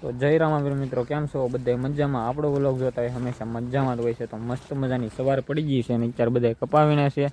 તો જય રામાવીર મિત્રો કેમ છો? બધા મજામાં? આપણો વ્લોગ જોતા હોય હંમેશા મજામાં જ હોય છે તો મસ્ત મજાની સવાર પડી ગઈ છે અને અત્યારે બધા કપાવીને છે.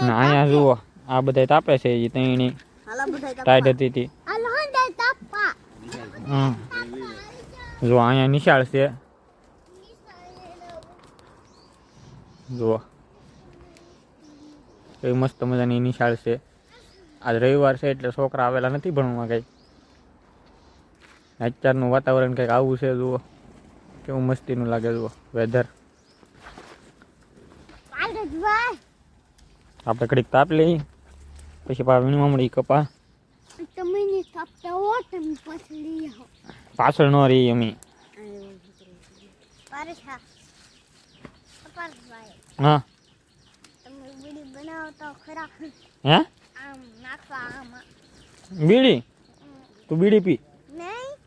અને અહીંયા જુઓ આ બધા તાપે છે એ બધાય ટાઈટ હતી તી. હાલો હંડે તાપા હમ. જો અહીંયા નિશાળ છે. જુઓ. એ મસ્ત મજાની નિશાળ છે. આજ રવિવાર છે એટલે છોકરા આવેલા નથી ભણવા કંઈ. અત્યારનું વાતાવરણ કંઈક આવું છે જુઓ કેવું મસ્તીનું લાગે જુઓ વેધર પાડે ભાઈ આપણે ઘડીક તાપ લઈ પછી પા વીણવા મળી કપા તમે ની તાપતા હો તમે પછલી હો પાછળ ન રહી અમે પારેશા અપાર ભાઈ હા તમે બીડી બનાવો તો ખરા હે આમ નાખવા આમાં બીડી તું બીડી પી નહીં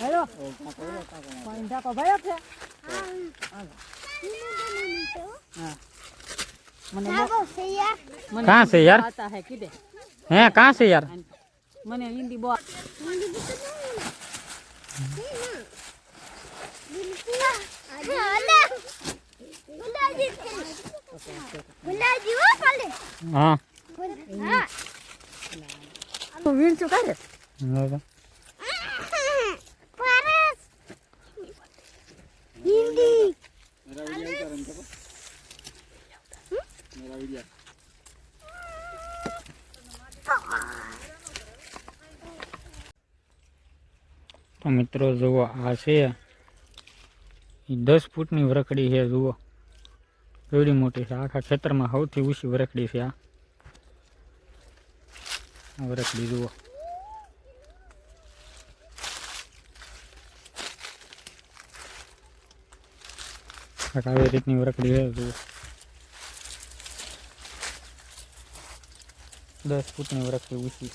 હેલો? પૈંઠા કભાયો છે? હા. મને કાં છે યાર? હે કાં છે યાર? મને હિન્દી બોલ હા. વીણ શું કરે? તો મિત્રો, જુઓ, આ છે. દસ ફૂટની વરખડી છે, જુઓ. એવડી મોટી છે. આખા ખેતરમાં સૌથી ઊંચી વરખડી છે, આ. વરખડી, જુઓ. આવી રીતની વરખડી છે, જુઓ. Да, спутный враг и висит.